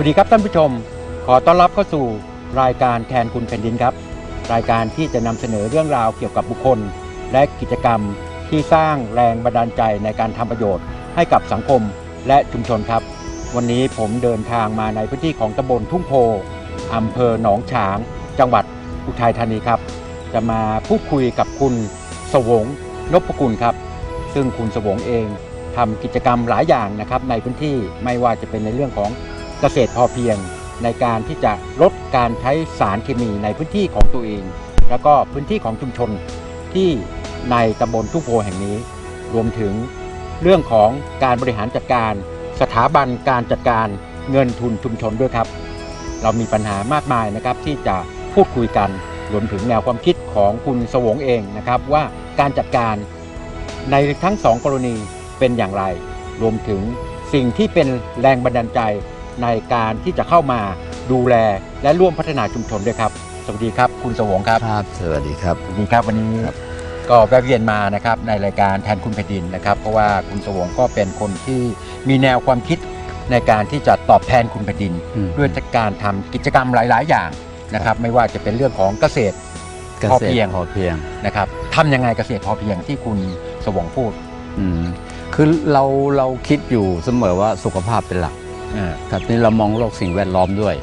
สวัสดีครับท่านผู้ชม ขอต้อนรับเข้าสู่รายการแทนคุณแผ่นดินครับ รายการที่จะนำเสนอเรื่องราวเกี่ยวกับบุคคล และกิจกรรมที่สร้างแรงบันดาลใจในการทำประโยชน์ ให้กับสังคมและชุมชนครับ วันนี้ผมเดินทางมาในพื้นที่ของตำบลทุ่งโพอำเภอหนองฉาง จังหวัดอุทัยธานีครับ จะมาพูดคุยกับคุณสวงนพกุลครับ ซึ่งคุณสวงเองทำกิจกรรมหลายอย่างนะครับในพื้นที่ไม่ว่าจะเป็นในเรื่องของ เกษตรพอเพียงในการที่จะลดการใช้สารเคมีในพื้นที่ของตัวเอง แล้วก็พื้นที่ของชุมชนที่ในตำบลทุ่งโพแห่งนี้ รวมถึงเรื่องของการบริหารจัดการ สถาบันการจัดการเงินทุนชุมชนด้วยครับ เรามีปัญหามากมายนะครับที่จะพูดคุยกันรวมถึงแนวความคิดของคุณสวงเองนะครับว่าการจัดการในทั้งสองกรณีเป็นอย่างไร รวมถึงสิ่งที่เป็นแรงบันดาลใจ ในการที่จะเข้ามาดูแลและร่วมพัฒนาชุมชนด้วยครับ สวัสดีครับ คุณสวงครับครับสวัสดีครับสวัสดีครับวันนี้ครับก็แวะเวียนมานะครับในรายการแทนคุณแผ่นดินนะครับ เพราะว่าคุณสวงก็เป็นคนที่มีแนวความคิดในการที่จะตอบแทนคุณแผ่นดินอืมด้วยการทำกิจกรรมหลาย ๆ อย่างนะครับ ไม่ว่าจะเป็นเรื่องของเกษตรเกพอษตเพียงรพอเพียงนะครับทำยังไงเกษตรพอเพียงที่คุณสวงพูดอืมคือเราเราคิดอยู่เสมอว่าสุขภาพเป็นหลักอ่า ครับนี่เรามองโลกสิ่งแวดล้อมด้วย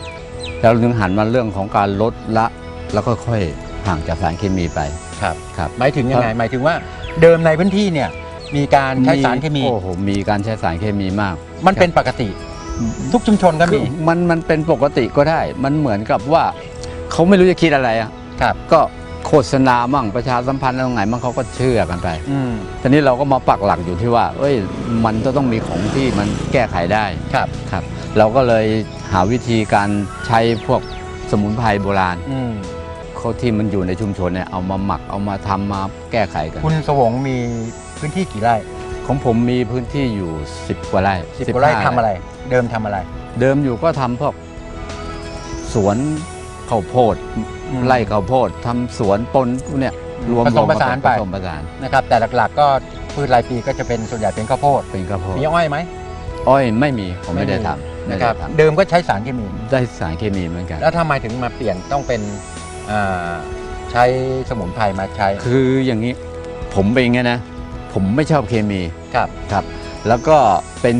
แล้วเราถึงหันมาเรื่องของการลดละแล้วก็ค่อยห่างจากสารเคมีไปครับครับหมายถึงยังไงหมายถึงว่าเดิมในพื้นที่เนี่ยมีการใช้สารเคมีโอ้โหมีการใช้สารเคมีมาก มันเป็นปกติ ทุกชุมชนก็คืมีอมันมันเป็นปกติก็ได้ มันเหมือนกับว่าเขาไม่รู้จะคิดอะไรอะครับก็ โฆษณามั่งประชาสัมพันธ์อะไรตรงไหนมั่งเขาก็เชื่อกันไปอืมทีนี้เราก็มาปักหลักอยู่ที่ว่า เอ้ย มันจะต้องมีของที่มันแก้ไขได้ครับครับ เราก็เลยหาวิธีการใช้พวกสมุนไพรโบราณอืมเขาที่มันอยู่ในชุมชนเนี่ยเอามาหมักเอามาทำมาแก้ไขกัน คุณสวงมีพื้นที่กี่ไร่ของผมมีพื้นที่อยู่ 10 กว่าไร่สิบกว่าไร่15ทำอะไร เดิมทำอะไร เดิมอยู่ก็ทำพวกสวนข้าวโพดอืม ไร่ข้าวโพดทำสวนปนพวกเนี่ยรวมผสมรวผสานไป ผสมผสานนะครับ แต่หลักๆ ก็พืชรายปีก็จะเป็นส่วนใหญ่เป็นข้าวโพดเป็นข้าวโพดมีอ้อยไหม อ้อยไม่มีผมไม่ได้ไม่มีทำไม่นะคได้รับทเดิมก็ใช้สารเคมีำได้สารเคมีเหมือนกัน แล้วทำไมถึงมาเปลี่ยนต้องเป็นอ่าใช้สมุนไพรมาใช้คืออย่างนี้ผมเป็นอย่างนี้นะ ผมไม่ชอบเคมีครับ ครับ แล้วก็เป็น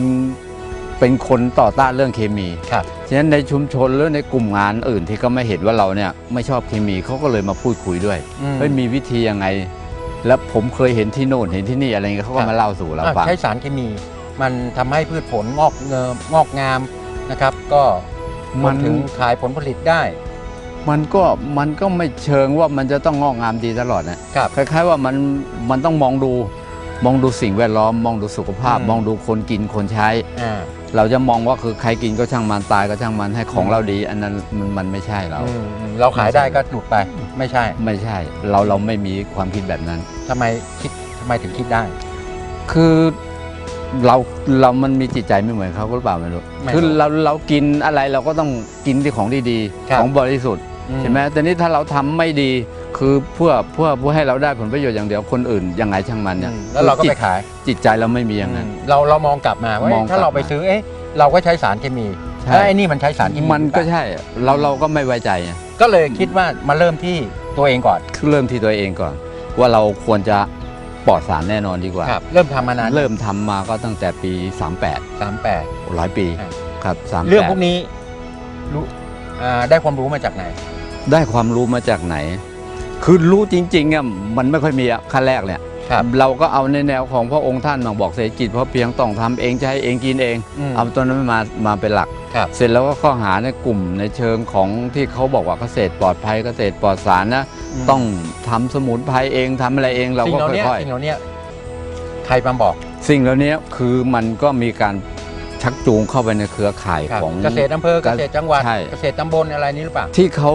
เป็นคนต่อต้านเรื่องเคมีครับฉะนั้นในชุมชนหรือในกลุ่มงานอื่นที่เขาไม่เห็นว่าเราเนี่ยไม่ชอบเคมีเขาก็เลยมาพูดคุยด้วยอืมเฮ้ยมีวิธียังไง แล้วผมเคยเห็นที่โน่นเห็นที่นี่อะไรเงี้ยเขาครัก็บมาเล่าสู่เราอะฟังใช้สารเคมี มันทำให้พืชผลงอกเงิมงอกงามนะครับ ก็รวมถึงขายผลผลิตได้ มันก็มันก็ไม่เชิงว่ามันจะต้องงอกงามดีตลอดนะครับคล้ายๆว่ามันมันต้องมองดูมองดูสิ่งแวดล้อมมองดูสุขภาพอืมมองดูคนกินคนใช้อ่า เราจะมองว่าคือใครกินก็ช่างมันตายก็ช่างมันให้ของเราดี อันนั้นมันมันไม่ใช่เรา อืมอืมเราขายได้ก็หลุดไป ไม่ใช่ไม่ใช่ เราเราไม่มีความคิดแบบนั้น ทำไมคิดทำไมถึงคิดได้ คือเราเรามันมีจิตใจไม่เหมือนเขาหรือเปล่าไม่รู้ไม่รู้คือเราเรากินอะไรเราก็ต้องกินที่ของดีครับ ๆของบริสุทธิ์ใช่ไหมแต่นี้ถ้าเราทำไม่ดี คือเพื่อเพื่อเพื่อให้เราได้ผลประโยชน์อย่างเดียวคนอื่นยังไงช่างมันเนี่ยอืมแล้วเราก็จิไปตขาย จิตใจเราไม่มีอย่างนั้นอืมเราเรามองกลับมาว่ามองถ้าเราไปกลับมาซื้อเอ๊ะเราก็ใช้สารเคมีใช่แล้วไอ้นี่มันใช้สารเคมีมันก็ใช่เราเราก็ไม่ไว้ใจไงก็เลยคิดว่ามาเริ่มที่ตัวเองก่อนคือเริ่มที่ตัวเองก่อน ว่าเราควรจะปลอดสารแน่นอนดีกว่าครับเริ่มทำมานานเริ่มทำมาก็ตั้งแต่ปี 38สามแปดหลายปีครับครับ38เรื่องพวกนี้รู้อ่าได้ความรู้มาจากไหน ได้ความรู้มาจากไหน คือรู้จริงๆอะมันไม่ค่อยมีอะขั้นแรกเนี่ยครับเราก็เอาในแนวของพระองค์ท่านมาบอกเศรษฐกิจเพราะเพียงต้องทำเองใช้เองกินเอง อืมเอาตัวนั้นมามาเป็นหลัก ครับเสร็จแล้วก็ข้อหาในกลุ่มในเชิงของที่เขาบอกว่าเกษตรปลอดภัยเกษตรปลอดสารนะมต้องทำสมุนไพรเองทำอะไรเองเราสิ่งก็เหล่านี้ค่อยสิ่งเหล่านี้ใครมาบอกๆ สิ่งเหล่านี้คือมันก็มีการชักจูงเข้าไปในเครือข่ายครับของ เกษตรอำเภอเกษตรจังหวัดใช่ เกษตรตำบลอะไรนี้หรือเปล่า ที่เขา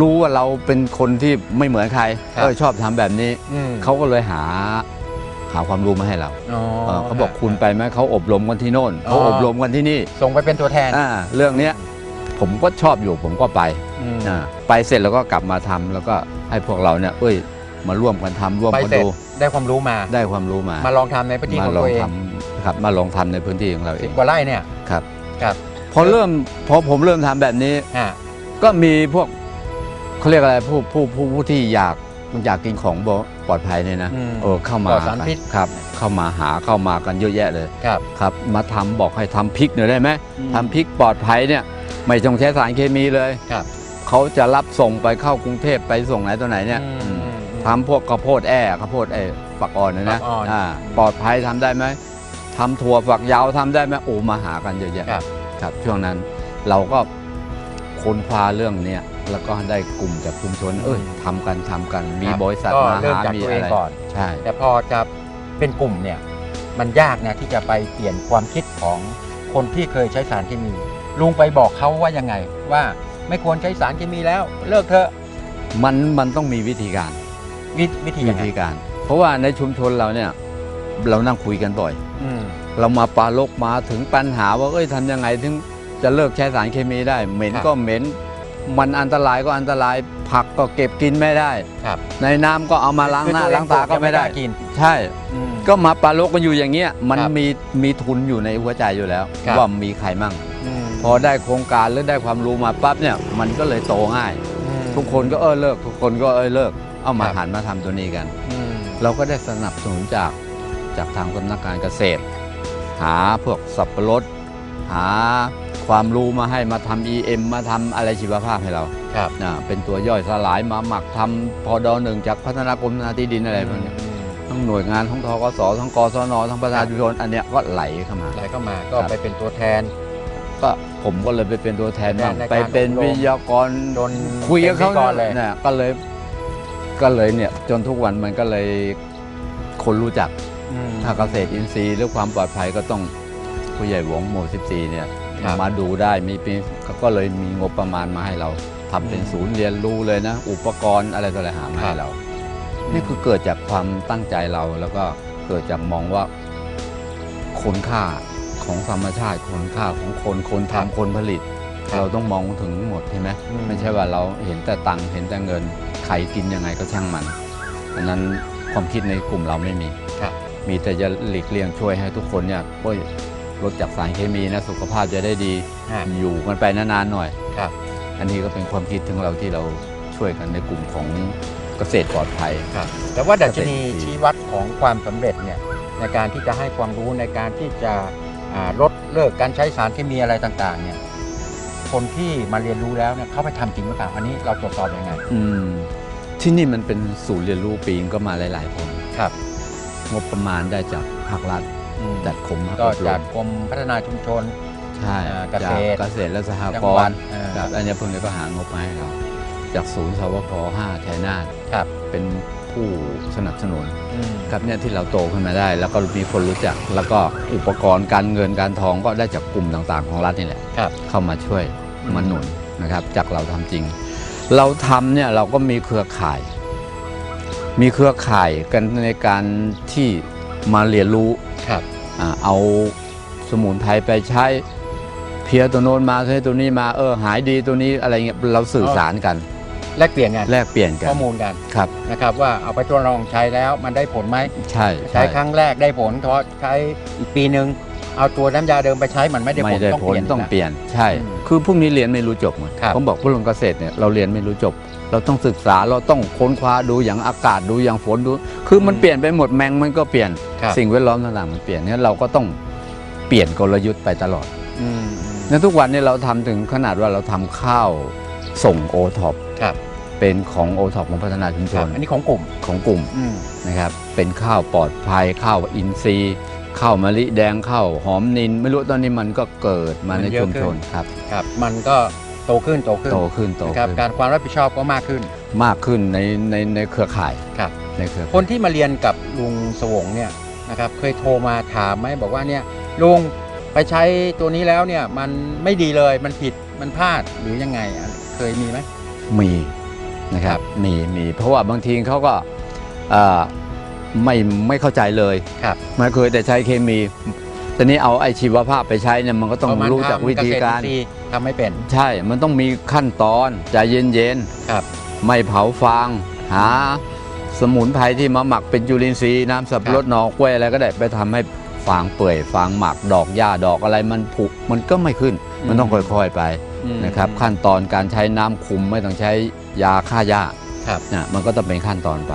รู้ว่าเราเป็นคนที่ไม่เหมือนใครครับ เออชอบทำแบบนี้ อืม เขาก็เลยหาหาความรู้มาให้เราอ๋อเออเขาบอกคุณไปไหมเขาอบรมกันที่โน่นอ๋อเขาอบรมกันที่นี่ส่งไปเป็นตัวแทนอ่าเรื่องเนี้ยผมก็ชอบอยู่ผมก็ไปอืม อ่าไปเสร็จแล้วก็กลับมาทำแล้วก็ให้พวกเราเนี่ยเอ้ย มาร่วมกันทำร่วมไปกันเสร็จดูได้ความรู้มา ได้ความรู้มามาลองทำในพื้นที่มาของลอตังวเองทำครับมาลองทำในพื้นที่ของเราเอสิบงกว่าไร่เนี่ย ครับครับ พอเริ่มพอผมเริ่มทำแบบนี้ ฮะ ก็มีพวก เขาเรียกอะไรผู้ผู้ผู้ผู้ที่อยากอยากกินของบ่ปลอดภัยเนี่ยนะอืมเออเข้ามาปลอดสารพิษ ครับ เข้ามาหาเข้ามากันเยอะแยะเลย ครับ ครับมาทำบอกให้ทำพริกหน่อยได้ไหมอืมทำพริกปลอดภัยเนี่ยไม่ต้องใช้สารเคมีเลยครับ เขาจะรับส่งไปเข้ากรุงเทพไปส่งไหนตัวไหนเนี่ยอืมอืมอืมทำพวกข้าวโพดแอ่ข้าวโพดไอ้ฝักอ่อนนะนะฝักอ่อนอ่าปลอดภัยทำได้ไหมทำถั่วฝักยาวทำได้ไหมโอ้มาหากันเยอะแยะครับ ครับช่วงนั้นเราก็ค้นคว้าเรื่องเนี้ย แล้วก็ได้กลุ่มจากชุมชน เอ้ยทำกันทำกันมีครับบริษัทก็มาเริ่มหาจากมีตัวเออะงไรก่อน ใช่ แต่พอจะเป็นกลุ่มเนี่ยมันยากนะที่จะไปเปลี่ยนความคิดของคนที่เคยใช้สารเคมี ลุงไปบอกเขาว่ายังไง ว่าไม่ควรใช้สารเคมีแล้วเลิกเถอะมันมันต้องมีวิธีการวิวิธีวิยังไงธีการ เพราะว่าในชุมชนเราเนี่ยเรานั่งคุยกันบ่อย อืมเรามาปาลกมาถึงปัญหาว่าเอ้ยทำยังไงถึงจะเลิกใช้สารเคมีได้ เหม็นครับก็เหม็น มันอันตรายก็อันตรายผักก็เก็บกินไม่ได้ ครับ ในน้ำก็เอามาล้างหน้าคือตัวเล้างตาก็ไม่ได้ยังล้กิน ใช่อืมก็มาปลาลกกันอยู่อย่างเงี้ยมันครับมีมีทุนอยู่ในหัวใจอยู่แล้ว ครับ ว่ามีใครมั่งมพอได้โครงการหรือได้ความรู้มาปั๊บเนี่ยมันก็เลยโตง่ายอืมทุกคนก็เออเลิก ทุกคนก็เออเลิก เอามาครับ หันมาทำตัวนี้กันอืมเราก็ได้สนับสนุนจากจากทางสำนักงานเกษตร หาพวกสับปะรดหา ความรู้มาให้มาทำ EM มาทำอะไรชีวภาพให้เราครับนะเป็นตัวย่อยสลายมาหมักทำพอดอหนึ่งจากพัฒนากรมนาที่ดินอะไรพวกเนี้ยอืมทั้งหน่วยงานทั้งทกสทั้งกศนทั้งประชาชนอันเนี้ยก็ไหลเข้ามาไหลเข้ามาก็ครับไปเป็นตัวแทน ก็ผมก็เลยไปเป็นตัวแทนบ้างในการไปเป็นอบรมวิทยากรโดนคุยกับเขาเป็นพิธีกรเลยเนี่ยก็เลยก็เลยเนี่ยจนทุกวันมันก็เลยคนรู้จักอืมถ้าเกษตรอินทรีย์หรือความปลอดภัยก็ต้องผู้ใหญ่หวงหมู่ 14 เนี่ย ครับมาดูได้มีปีเขาก็เลยมีงบประมาณมาให้เราทำเป็นอืมศูนย์เรียนรู้เลยนะ อุปกรณ์อะไรต่ออะไรหามาให้เรา นี่คือเกิดจากความตั้งใจเราแล้วก็เกิดจากมองว่าคุณค่าของธรรมชาติคุณค่าของคนคนครับทำคนผลิต ครับเราต้องมองถึงหมดใช่ไหมอืม ไม่ใช่ว่าเราเห็นแต่ตังค์เห็นแต่เงินใครกินยังไงก็ช่างมันอันนั้นความคิดในกลุ่มเราไม่มี ครับ มีแต่จะหลีกเลี่ยงช่วยให้ทุกคนเนี่ยโอ้ย ลดจากสารเคมีนะสุขภาพจะได้ดีฮะอยู่กันไปนานๆหน่อย ครับ อันนี้ก็เป็นความคิดถึงเราที่เราช่วยกันในกลุ่มของเกษตรปลอดภัย ครับ แต่ว่าดัชนีเกษตรชี้วัดของความสำเร็จเนี่ยในการที่จะให้ความรู้ในการที่จะอ่าลดเลิกการใช้สารเคมีอะไรต่างๆเนี่ยคนที่มาเรียนรู้แล้วเนี่ยเขาไปทำจริงหรือเปล่าอันนี้เราตรวจสอบยังไง อืมที่นี่มันเป็นศูนย์เรียนรู้ปีงก็มาหลาย ๆ คน ครับ งบประมาณได้จากภาครัฐอืม จัดคมก็อบรมจากกรมพัฒนาชุมชนใช่อ่าเกจาษกตรเกษตรและสหจังกหวัรดณ์อ่าครับอันนี้พวกนี้ก็หางบมาให้เรา จากศูนย์สวพ5ชัยนาทครับเป็นผู้สนับสนุนอืมครับเนี่ยที่เราโตขึ้นมาได้ แล้วก็มีคนรู้จัก แล้วก็อุปกรณ์การเงินการทองก็ได้จากกลุ่มต่างๆ ของรัฐนี่แหละครับเข้ามาช่วยอืมมาหนุนนะครับ จากเราทำจริง เราทำเนี่ยเราก็มีเครือข่าย มีเครือข่ายกันในการที่มาเรียนรู้ครับอ่า เอาสมุนไพรไปใช้เพียตัวโน้นมาใช้ตัวนี้มาเออหายดีตัวนี้อะไรเงี้ยเราสื่อสารกันแลกเปลี่ยนกันแลกเปลี่ยนกันข้อมูลกันครับนะครับว่าเอาไปทดลองใช้แล้วมันได้ผลไหมใช่ใช้ครั้งแรกได้ผลเพราะใช้อีกปีหนึ่งเอาตัวน้ำยาเดิมไปใช้มันไม่ได้ผไม่ลได้ต้องผเปลลี่ยนต้องนะเปลี่ยนใช่อืมคือพวกนี้เรียนไม่รู้จบเหมือนครับผมบอกผู้ลงเกษตรเนี่ยเราเรียนไม่รู้จบ เราต้องศึกษาเราต้องค้นคว้าดูอย่างอากาศดูอย่างฝนดู คือมันอืมเปลี่ยนไปหมดแมงมันก็เปลี่ยน ครับสิ่งแวดล้อมต่างๆมันเปลี่ยนเนี่ยเราก็ต้องเปลี่ยนกลยุทธ์ไปตลอดอืมอืมในทุกวันนี้เราทำถึงขนาดว่าเราทำข้าวส่งโอท็อปครับเป็นของโอท็อปของพัฒนาชุมชครับนอันนี้ของกลุ่มของกลุ่มอืมนะครับเป็นข้าวปลอดภัยข้าวอินทรีย์ข้าวมะลิแดงข้าวหอมนินไม่รู้ตอนนี้มันก็เกิดมาในชุมชนครับ ครับ มันก็โตขึ้นโตขึ้นโตขึ้นโตนะครับขึ้นการความรับผิดชอบก็มากขึ้น มากขึ้นในในในเครือข่ายครับ ในเครือคนที่มาเรียนกับลุงสวงเนี่ยนะครับเคยโทรมาถามไหมบอกว่าเนี่ยลุงไปใช้ตัวนี้แล้วเนี่ยมันไม่ดีเลยมันผิดมันพลาดหรือยังไงอะเคยมีไหม มีนะคครัรับบมีมีเพราะว่าบางทีเขาก็เอ่อไม่ไม่เข้าใจเลยครับมันเคยแต่ใช้เคมี ตอนนี้เอาไอชีวภาพไปใช้เนี่ยมันก็ต้องเามารู้จักทำวิธีการเษตอินทย์ทำไม่เป็น ใช่ มันต้องมีขั้นตอนใจเย็นครับๆไม่เผาฟางหาสมุนไพรที่มาหมักเป็นจุลินทรีย์น้ำสับปะรดหนอกล้วยอะไรก็ได้ไปทำให้ฟางเปื่อยฟางหมักดอกหญ้าดอกอะไรมันผุมันก็ไม่ขึ้น มันต้องค่อยๆไปอืมนะครับ ขั้นตอนการใช้น้ำคุมไม่ต้องใช้ยาฆ่าหญ้าครับนะมันก็ต้องเป็นขั้นตอนไป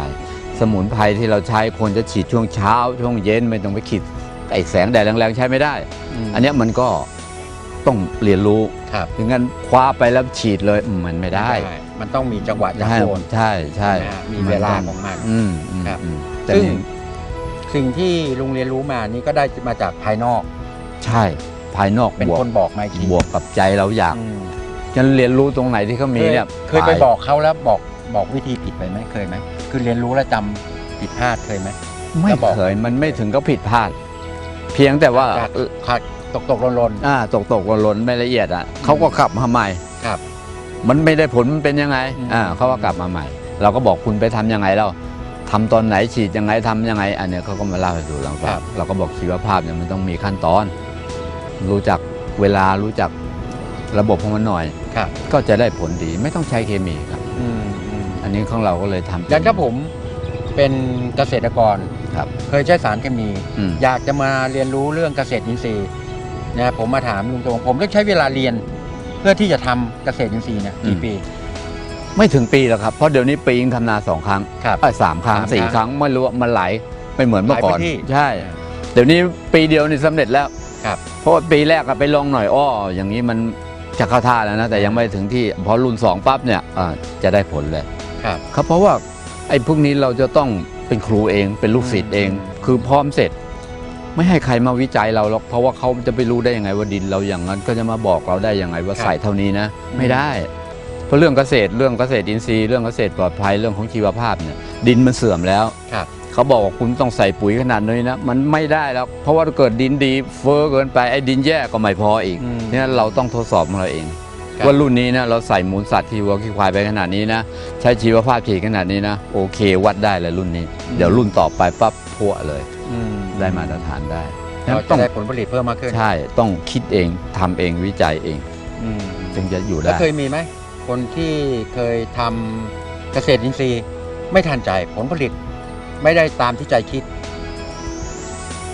สมุนไพรที่เราใช้ควรจะฉีดช่วงเช้า ช่วงเย็นไม่ต้องไปขีด ไอ้แสงแดดแรงๆใช้ไม่ได้มอันเนี้ยมันก็ต้องเรียนรู้ครับถึงงั้นคว้าไปแล้วฉีดเลยอืมมันไม่ได้ มันต้องมีจังหวะจังใช่โคนใช่ใช่นะฮะมีเวลาของมันอืมอืมครับอืมแต่ซึ่งนี่สิ่งที่ลุงเรียนรู้มานี่ก็ได้มาจากภายนอก ใช่ภายนอกเป็นบวกคนบอกมาอีกทีบวกกับใจเราอยากอืมจะเรียนรู้ตรงไหนที่เขามีเนี่ยเคยไปบอกเขาแล้วบอกบอกวิธีผิดไปไหมเคยไหมคือเรียนรู้แล้วจำผิดพลาดเคยไหม ไม่แล้วบอก เคยมันไม่ถึงก็ผิดพลาด เพียงแต่ว่าจากขาดตกตกหล่นหล่นอ่าตกตกหล่นๆไม่ละเอียดอะเขาก็ขับมาใหม่ครับ มันไม่ได้ผลมันเป็นยังไงอืมอ่าเขาก็กลับมาใหม่ เราก็บอกคุณไปทำยังไงแล้วทำตอนไหนฉีดยังไงทำยังไง อันเนี้ยเขาก็มาเล่าให้ดูเราฟังเราก็บอกชีวภาพเนี่ยมันต้องมีขั้นตอน รู้จักเวลารู้จักระบบของมันหน่อยครับก็จะได้ผลดีไม่ต้องใช้เคมีครับอืมอืมอันนี้ของเราก็เลยทำแล้วถ้าผมเป็นเกษตรกร ครับเคยใช้สารเคมี อืม อยากจะมาเรียนรู้เรื่องเกษตรอินทรีย์นะผมมาถามลุงตรงผมต้องใช้เวลาเรียน เพื่อที่จะทำเกษตรอินทรีย์เนี่ยกี่ปีไม่ถึงปีแล้วครับ เพราะเดี๋ยวนี้ปีนึงทำนาสองครั้งครับ เอ้ยสามครั้งสามสี่ครั้งครั้งไม่รู้ว่ามันไหลไม่เหมือนเมื่อก่อน หลายพื้นที่ใช่ เดี๋ยวนี้ปีเดียวนี่สำเร็จแล้วครับ เพราะว่าปีแรกอะไปลองหน่อยอ้ออย่างนี้มันจะเข้าท่าแล้วนะแต่ยังไม่ถึงที่พอรุ่นสองปั๊บเนี่ยอ่าจะได้ผลเลย ครับ ครับเพราะว่าไอ้พวกนี้เราจะต้อง เป็นครูเอง เป็นลูกศิษย์เองอืมคือพร้อมเสร็จ ไม่ให้ใครมาวิจัยเราหรอกเพราะว่าเขาจะไปรู้ได้ยังไงว่าดินเราอย่างนั้นก็จะมาบอกเราได้ยังไงว่าใส่เท่านี้นะ ไม่ได้ เพราะเรื่องเกษตรเรื่องเกษตรอินทรีย์เรื่องเกษตรปลอดภัยเรื่องของชีวภาพเนี่ยดินมันเสื่อมแล้วครับเขาบอกว่าคุณต้องใส่ปุ๋ยขนาดนี้นะมันไม่ได้แล้วเพราะว่าถ้าเกิดดินดีเฟ้อเกินไปไอ้ดินแย่ก็ไม่พออีกอืมฉะนั้นเราต้องทดสอบของเราเองครับ ว่ารุ่นนี้นะเราใส่มูลสัตว์ที่วัวขี้ควายไปขนาดนี้นะ ใช้ชีวภาพฉีดขนาดนี้นะ โอเควัดได้เลยรุ่นนี้ เดี๋ยวรุ่นต่อไปปั๊บพัวเลยอืมได้มาตรฐานได้เราต้จะองได้ผลผลิตเพิ่มมากขึ้น ใช่ต้องคิดเองทำเองวิจัยเองอืมจึงจะอยู่แล้วได้เคยมีไหมคนที่เคยทำเกษตรอินทรีย์ไม่ทันใจผลผลิตไม่ได้ตามที่ใจคิด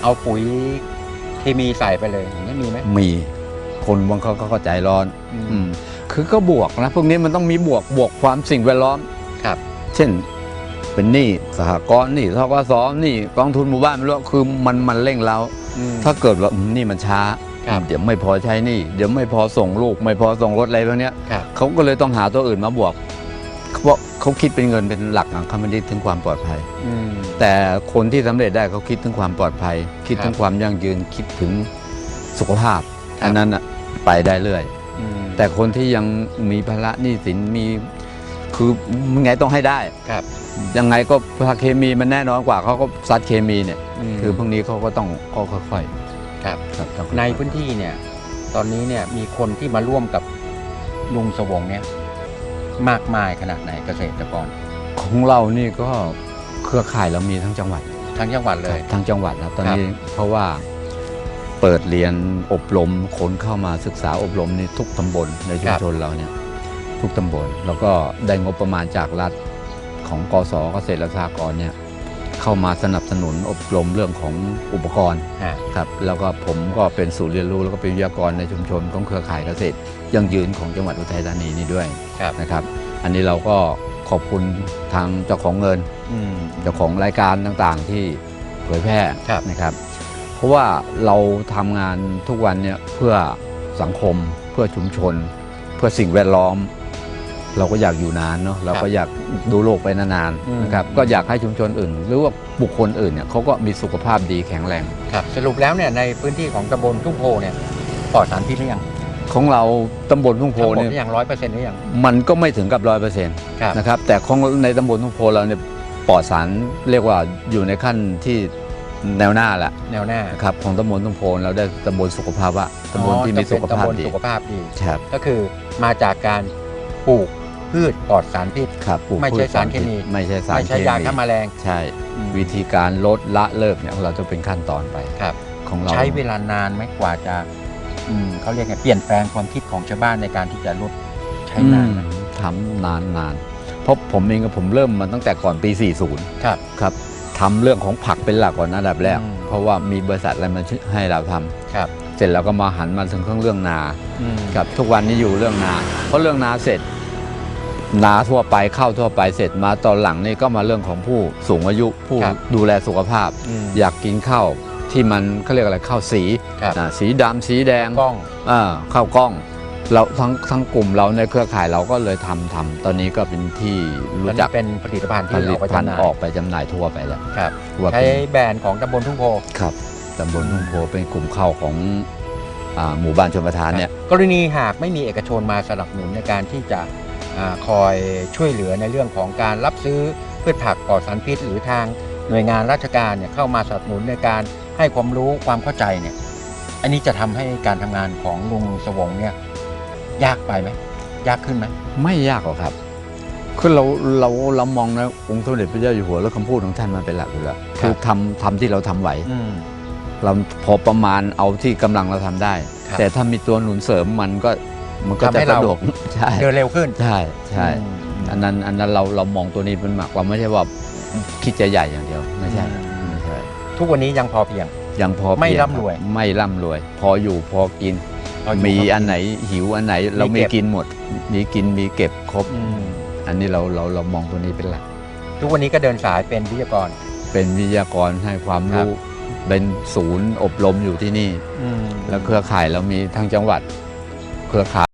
เอาปุ๋ยเคมีใส่ไปเลยอย่างนี้มีไหมมี คนบางเขาก็ใจร้อนอืมอืมคือก็บวกนะพวกนี้มันต้องมีบวกบวกความสิ่งแวดล้อมครับ เช่น เป็นหนี้สหกรณ์หนี้ทกสหนี้กองทุนหมู่บ้านไม่รู้คือมันมันเร่งเราอืมถ้าเกิดว่าอืมนี่มันช้าครับเดี๋ยวไม่พอใช้หนี่ เดี๋ยวไม่พอส่งลูก ไม่พอส่งรถอะไรพวกเนี้ยครับเขาก็เลยต้องหาตัวอื่นมาบวกเพราะเขาคิดเป็นเงินเป็นหลักอะเขาไม่ได้ถึงความปลอดภัยอืมแต่คนที่สำเร็จได้เขาคิดถึงความปลอดภัย คิดถึงครับความยั่งยืนคิดถึงสุขภาพครับอันนั้นอะ ไปได้เรื่อย อืมแต่คนที่ยังมีภาระหนี้สินมีคือยังไงต้องให้ได้ ครับยังไงก็ถ้าเคมีมันแน่นอนกว่าเขาก็ซัดเคมีเนี่ย มคือพวกนี้เขาก็ต้องก็ค่อยครับ ๆครับต้องค่อยๆในพื้นที่เนี่ย ตอนนี้เนี่ยมีคนที่มาร่วมกับลุงสวงเนี่ย มากมายขนาดไหนเกษตรกรของเรานี่ก็เครือข่ายเรามีทั้งจังหวัด ทั้งจังหวัดเลย ทั้งจังหวัดนะตอนนี้เพราะว่า เปิดเรียนอบรมคนเข้ามาศึกษาอบรมนี่ทุกตำบลในชุมชนเราเนี่ยทุกตำบลแล้วก็ได้งบประมาณจากรัฐของกสเกษตรและสหกรณ์เนี่ยเข้ามาสนับสนุนอบรมเรื่องของอุปกรณ์ฮะครับแล้วก็ผมก็เป็นศูนย์เรียนรู้แล้วก็เป็นวิทยากรในชุมชนของเครือข่ายเกษตรยั่งยืนของจังหวัดอุทัยธานีนี่ด้วยครับนะครับ อันนี้เราก็ขอบคุณทางเจ้าของเงินอืมเจ้าของรายการต่างๆที่เผยแพร่ครับนะครับเพ ราะว่าเราทำงานทุกวันเนี่ยเพื่อสังคม เพื่อชุมชน เพื่อสิ่งแวดล้อม เราก็อยากอยู่นานเนาะเราก็อยากดูโลกไปนานอืม ๆนะครับก็อยากให้ชุมชนอื่น หรือว่าบุคคลอื่นเนี่ยเขาก็มีสุขภาพดีแข็งแรง ครับสรุปแล้วเนี่ยในพื้นที่ของตำบลทุ่งโพเนี่ยปลอดสารพิษหรือยังของเราตำบลทุ่งโพทั้งหมดเนี่ย หรือยังร้อยเปอร์เซ็นต์หรือยัง มันก็ไม่ถึงกับร้อยเปอร์เซ็นต์ครับ นะครับแต่ของในตำบลทุ่งโพเราเนี่ยปลอดสารเรียกว่าอยู่ในขั้นที่ แนวหน้าแหละแนวหน้านะครับของตำบลทุ่งโพเราได้ตำบลสุขภาวะตำบลที่มีสุขภาพอ๋อจะเป็นตำบลดีสุขภาพดีครับก็คือมาจากการปลูกพืชปลอดสารพิษครับปลูกไม่ใช่พืชสารเคมีไม่ใช่สารไม่เคใช้มียาฆ่าแมลงใช่อืมวิธีการลดละเลิกเนี่ยเราจะเป็นขั้นตอนไปครับของเราใช้เวลานานไหมกว่าจะอืมเขาเรียกไงเปลี่ยนแปลงความคิดของชาวบ้านในการที่จะลดใช้นานไหมทำนานนานเพราะผมเองก็ผมเริ่มมาตั้งแต่ก่อนปี 40 ครับครับ ทำเรื่องของผักเป็นหลักก่อนนะอันดับแรกอืมเพราะว่ามีบริษัทอะไรมาให้เราทำครับ เสร็จแล้วก็มาหันมาถึงเรื่องนาอืมครับทุกวันนี้อยู่เรื่องนาเพราะเรื่องนาเสร็จ นาทั่วไปเข้าทั่วไปเสร็จมาตอนหลังนี่ก็มาเรื่องของผู้สูงอายุผู้ครับดูแลสุขภาพมอยากกินข้าวที่มันเขาเรียกอะไรข้าวสีครับอ่าสีดำสีแดงกล้องอ่าข้าวกล้อง เราทั้งทั้งกลุ่มเราในเครือข่ายเราก็เลยทำทำตอนนี้ก็เป็นที่ตอนรู้นี้จักเป็นผลิตภัณฑ์ผที่ลิเราตไปภัณฑ์จำหน่ายออกไปจำหน่ายทั่วไปแล้วครับว่าใช้เป็นแบรนด์ของตำบลทุ่งโพครับตำบลทุ่งโพเป็นกลุ่มข้าวของอ่าหมู่บ้านชนประทานเนี่ยกรณีหากไม่มีเอกชนมาสนับสนุนในการที่จะอาคอยช่วยเหลือในเรื่องของการรับซื้อพืชผักปลอดสารพิษ หรือทางหน่วยงานราชการเนี่ยเข้ามาสนับสนุนในการให้ความรู้ความเข้าใจเนี่ยอันนี้จะทำให้การทำงานของลุงสวงเนี่ย ยากไปไหมยากขึ้นไหมไม่ยากหรอกครับ คือเราเราเรามองนะองค์สมเด็จพระเจ้าอยู่หัวแล้วคำพูดของท่านมาเป็นหลักอยู่แล้วคือทำทำที่เราทำไหวอืม เราพอประมาณเอาที่กำลังเราทำได้ ครับแต่ถ้ามีตัวหนุนเสริมมันก็มันก็ทำให้จะสะเราดวก ใช่เดินเร็วขึ้นใช่ใช่อืมอันนั้นอันนั้นเราเรามองตัวนี้เป็นหมักเราไม่ใช่ว่าคิดจะใหญ่อย่างเดียวไม่ใช่อืมไม่ใช่ ทุกวันนี้ยังพอเพียง ยังพอไม่เพียงร่ำรวยคบไม่ร่ำรวย พออยู่พอกินพอยู่ มีพอันไหนหิวอันไหน เรามีมีเก็บกินหมด มีกินมีเก็บครบอืมอันนี้เราเราเรามองตัวนี้เป็นหลัก ทุกวันนี้ก็เดินสายเป็นวิทยากร เป็นวิทยากรให้ความครับรู้ เป็นศูนย์อบรมอยู่ที่นี่อืมแล้วเครือข่ายเรามีทั้งจังหวัด เครือข่าย